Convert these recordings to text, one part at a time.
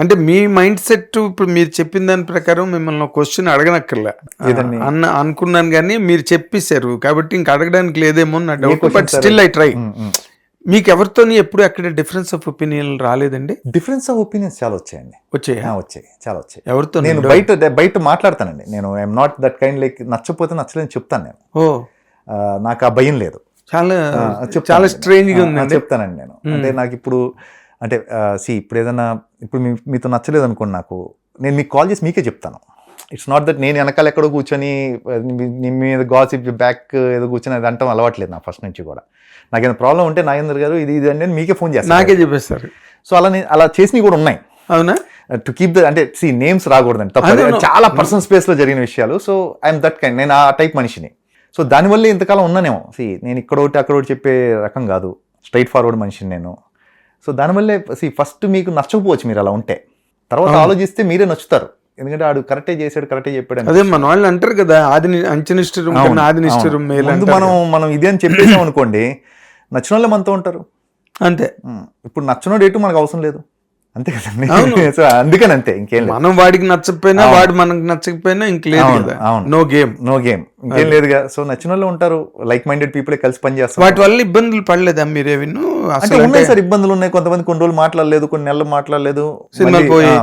అంటే మీ mind set ఇప్పుడు మీరు చెప్పిన దాని ప్రకారం మిమ్మల్ని క్వశ్చన్ అడగనక్కర్లే? అన్న అనుకున్నాను కానీ మీరు చెప్పేశారు. కాబట్టి ఇంక అడగడానికి లేదేమో నా doubt but? Still I try. మీకు ఎవరితోని ఎప్పుడు అక్కడ డిఫరెన్స్ ఆఫ్ ఒపీనియన్ రాలేదండి? డిఫరెన్స్ ఆఫ్ ఒపీనియన్స్ చాలా వచ్చాయండి. వచ్చాయా? వచ్చాయి. చాలా వచ్చాయి. ఎవరితో నేను బయట బయట మాట్లాడతానండి. నేను I'm not that kind like నచ్చపోతే నచ్చలేని చెప్తాను నేను. ఓ. నాకు ఆ భయం లేదు. చాలా. చాలా స్ట్రేంజ్గా చెప్తానండి నేను. అంటే నాకు ఇప్పుడు అంటే సి ఇప్పుడు ఏదైనా ఇప్పుడు మీ- మీతో నచ్చలేదు అనుకోండి నాకు. నేను మీకు కాల్ చేసి మీకే చెప్తాను. ఇట్స్ నాట్ దట్ నేను వెనకాల ఎక్కడో కూర్చొని మీ- మీద గాసిప్ బ్యాక్ ఏదో కూర్చొని అది అంటాం అలవాట్లేదు నా ఫస్ట్ నుంచి కూడా. నాకేమైనా ప్రాబ్లం ఉంటే నాగేంద్ర గారు ఇది ఇది అని నేను మీకే ఫోన్ చేస్తాను. నాకే చెప్పేస్తారు. సో అలా నేను అలా చేసినవి కూడా ఉన్నాయి. అవునా? టు కీప్ ద అంటే సి నేమ్స్ రాకూడదండి తప్ప. చాలా పర్సనల్ స్పేస్లో జరిగిన విషయాలు. సో ఐఎమ్ దట్ కైండ్ నేను ఆ టైప్ మనిషిని. సో దానివల్లే ఇంతకాలం ఉన్నానేమో. సి నేను ఇక్కడ ఒకటి అక్కడ ఒకటి చెప్పే రకం కాదు. స్ట్రైట్ ఫార్వర్డ్ మనిషిని నేను. సో దానివల్లే సి ఫస్ట్ మీకు నచ్చకపోవచ్చు మీరు అలా ఉంటే. తర్వాత ఆలోచిస్తే మీరే నచ్చుతారు. ఎందుకంటే ఆడు కరెక్టే చేశాడు కరెక్టే చెప్పాడు. అదే మన వాళ్ళు అంటారు కదా ఆది ని- అంచనిష్ఠురం అవును, కన్నా ఆది నిష్ఠురం అవును. మేలు ముందు అంటారు మనం మనం ఇదే అని చెప్పేసాం అనుకోండి నచ్చిన వాళ్ళే మనతో ఉంటారు. అంతే. ఇప్పుడు నచ్చినోడు ఎటు మనకు అవసరం లేదు. అంతే కదండి. సో అందుకని అంతే ఇంకేం లేదు. మనం వాడికి నచ్చకపోయినా. వాడు మనకు నచ్చకపోయినా ఇంక లేదు. నో గేమ్ నో గేమ్ ఇంకేం లేదుగా. సో నచ్చిన వాళ్ళు ఉంటారు. లైక్ మైండెడ్ పీపుల్ కలిసి పని చేస్తారు. వాటి వల్ల ఇబ్బందులు పడలేదా అంటే అసలు అంటే ఉన్నాయి సార్ ఇబ్బందులు ఉన్నాయి. కొంతమంది కొన్ని రోజులు మాట్లాడలేదు కొన్ని నెలలు మాట్లాడలేదు. సినిమాలు మళ్ళీ-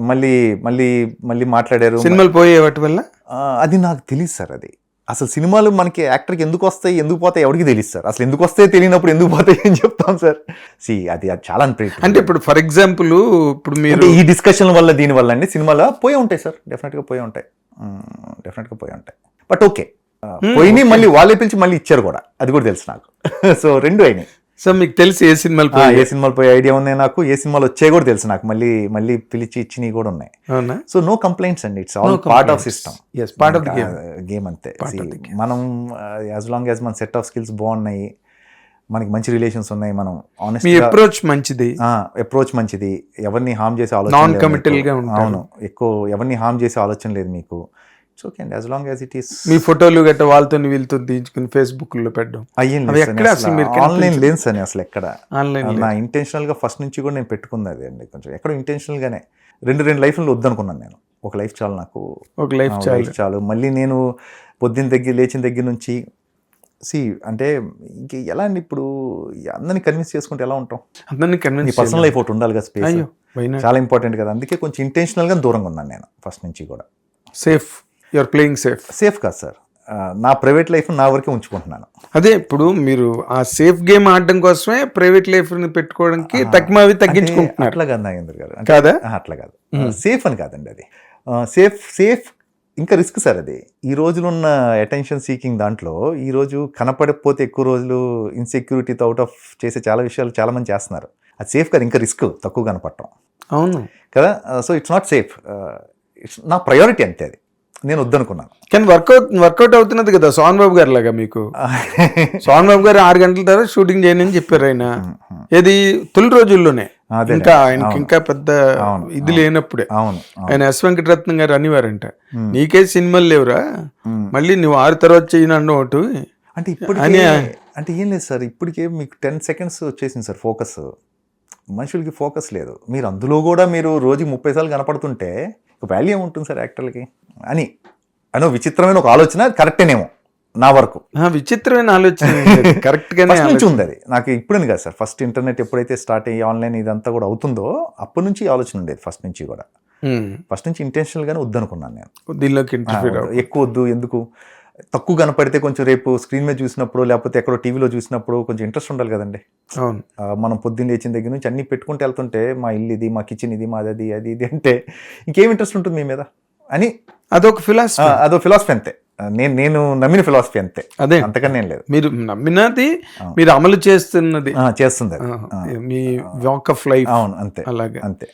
మళ్ళీ మళ్ళీ మళ్ళీ మాట్లాడారు. సినిమాలు పోయే వాటి వల్ల? అది నాకు తెలియదు సార్ అది. అసలు సినిమాలు మనకి యాక్టర్కి ఎందుకు వస్తాయి ఎందుకు పోతాయి ఎవరికి తెలియదు సార్. అసలు ఎందుకు వస్తాయి తెలియనప్పుడు ఎందుకు పోతాయి అని చెప్తాం సార్. సి అది అది చాలా అన్ప్రెడిక్టబుల్ అంటే ఇప్పుడు ఫర్ ఎగ్జాంపుల్ ఇప్పుడు మీరు ఈ డిస్కషన్ వల్ల దీని వల్ల అండి సినిమాలో పోయి ఉంటాయి సార్. డెఫినెట్గా పోయి ఉంటాయి. డెఫినెట్గా పోయి ఉంటాయి. బట్ ఓకే పోయినాయి మళ్ళీ వాళ్ళే పిలిచి మళ్ళీ ఇచ్చారు కూడా. అది కూడా తెలుసు నాకు. సో రెండు అయినాయి. సో మీకు తెలిసి ఏ సినిమాలు ఏ సినిమాలు పోయే ఐడియా ఉన్నాయి నాకు? ఏ సినిమాలు వచ్చాయి కూడా తెలుసు నాకు. మళ్ళీ మళ్ళీ పిలిచి ఇచ్చినవి కూడా ఉన్నాయి. సో నో కంప్లైంట్స్ అండి. It's all part of system part of game అంతే. మనం యాజ్ లాంగ్ యాజ్ మన సెట్ ఆఫ్ స్కిల్స్ బాగున్నాయి మనకి మంచి రిలేషన్స్ ఉన్నాయి మనం ఆనెస్ట్ అప్రోచ్ మంచిది. అప్రోచ్ మంచిది. ఎవరిని హార్మ్ చేసే ఆలోచన అవును. ఎక్కువ ఎవరిని హార్మ్ చేసే ఆలోచన లేదు మీకు. ఇట్స్ ఓకే అండి as long as it is మీ ఫోటోలు గట్ట వాళ్ళతో వీళ్ళతో తీయించుకుని ఫేస్బుక్లో పెట్టడం. అయ్యేం అవి ఎక్కడ అసలు మీరు ఆన్లైన్ లేదు సార్ అసలు ఎక్కడ? ఆన్లైన్ నా ఇంటెన్షనల్గా ఫస్ట్ నుంచి కూడా నేను పెట్టుకుంది అదే అండి కొంచెం. ఎక్కడో ఇంటెన్షనల్ గానే రెండు రెండు లైఫ్లు వద్దనుకున్నాను నేను. ఒక లైఫ్ చాలు నాకు. ఒక లైఫ్ చాలు. చాలు. మళ్ళీ నేను పొద్దున్న దగ్గర లేచిన దగ్గర నుంచి సి అంటే ఇంక ఎలా అండి ఇప్పుడు అందరిని కన్విన్స్ చేసుకుంటే ఎలా ఉంటాం? అందరినీ కన్విన్స్ పర్సనల్ లైఫ్ ఒకటి ఉండాలి కదా స్పేస్ చాలా ఇంపార్టెంట్ కదా. అందుకే కొంచెం ఇంటెన్షనల్గా దూరంగా ఉన్నాను నేను ఫస్ట్ నుంచి కూడా. Safe your playing safe safe కాదు సార్ నా ప్రైవేట్ లైఫ్ నా వరకే ఉంచుకుంటున్నాను. అదే ఇప్పుడు మీరు ఆ సేఫ్ గేమ్ ఆడడం కోసమే ప్రైవేట్ లైఫ్ని పెట్టుకోవడానికి తక్కువ అవి తగ్గించుకుంటున్నారు. అట్లా కాదు నాగేంద్ర గారు. అంటే- కాదా? అట్లా కాదు. సేఫ్ అని కాదండి అది. సేఫ్ సేఫ్ ఇంకా రిస్క్ సార్ అది. ఈ రోజులున్న అటెన్షన్ సీకింగ్ దాంట్లో ఈ రోజు కనపడకపోతే ఎక్కువ రోజులు ఇన్సెక్యూరిటీతో అవుట్ ఆఫ్ చేసే చాలా విషయాలు చాలా మంది చేస్తున్నారు. అది సేఫ్ కాదు ఇంకా రిస్క్ తక్కువ కనపడటం. అవును. కదా? So it's not safe it's నా ప్రయారిటీ అంతే అది. నేను వద్దనుకున్నాను. కానీ వర్కౌట్ వర్కౌట్ అవుతున్నది కదా సోహన్ బాబు గారు లాగా మీకు. సోహన్ బాబు గారు ఆరు గంటల తర్వాత షూటింగ్ చేయని అని చెప్పారు ఆయన. ఏది తొలి రోజుల్లోనే. ఇంకా ఆయనకి ఇంకా పెద్ద ఇది లేనప్పుడే. అవును. ఆయన ఎస్ వెంకటరత్నం గారు అనేవారంట. నీకే సినిమాలు లేవురా. మళ్ళీ నువ్వు ఆరు తర్వాత చేయను ఒకటి. అంటే అని- అంటే ఏం లేదు సార్ ఇప్పటికే మీకు టెన్ సెకండ్స్ వచ్చేసింది సార్ ఫోకస్. మనుషులకి ఫోకస్ లేదు. మీరు అందులో కూడా మీరు రోజుకి ముప్పై సార్లు కనపడుతుంటే వాల్యూ ఏముంటుంది సార్ యాక్టర్లకి? అని. అనో విచిత్రమైన ఒక ఆలోచన కరెక్టేనేమో నా వరకు. విచిత్రమైన ఆలోచన కరెక్ట్ గానే ఫస్ట్ నుంచి. ఉంది అది నాకు ఇప్పుడని కాదు సార్ ఫస్ట్ ఇంటర్నెట్ ఎప్పుడైతే స్టార్ట్ అయ్యి ఆన్లైన్ ఇదంతా కూడా అవుతుందో అప్పటి నుంచి ఆలోచన ఉండేది ఫస్ట్ నుంచి కూడా. ఫస్ట్ నుంచి ఇంటెన్షనల్ గానే వద్దనుకున్నాను నేను. దీనిలోకి ఎక్కువ వద్దు ఎందుకు? తక్కువ కనపడితే కొంచెం రేపు స్క్రీన్ మీద చూసినప్పుడు లేకపోతే ఎక్కడో టీవీలో చూసినప్పుడు కొంచెం ఇంట్రెస్ట్ ఉండాలి కదండి. అవును. మనం పొద్దున్న లేచిన దగ్గర నుంచి అన్ని పెట్టుకుంటూ వెళ్తుంటే మా ఇల్లు ఇది మా కిచెన్ ఇది మాది అది అది ఇది అంటే ఇంకేం ఇంట్రెస్ట్ ఉంటుంది మీ మీద? అని అదొక ఫిలాసఫీ అదో ఫిలాసఫీ అంతే. నేను నేను నమ్మిన ఫిలాసఫీ అంతే. అదే. అంతకన్నా ఏం లేదు. మీరు నమ్మినది. మీరు అమలు చేస్తున్నది. చేస్తుంది మీ వాక్ ఆఫ్ లైఫ్ అవును అంతే. అలాగే. అంతే.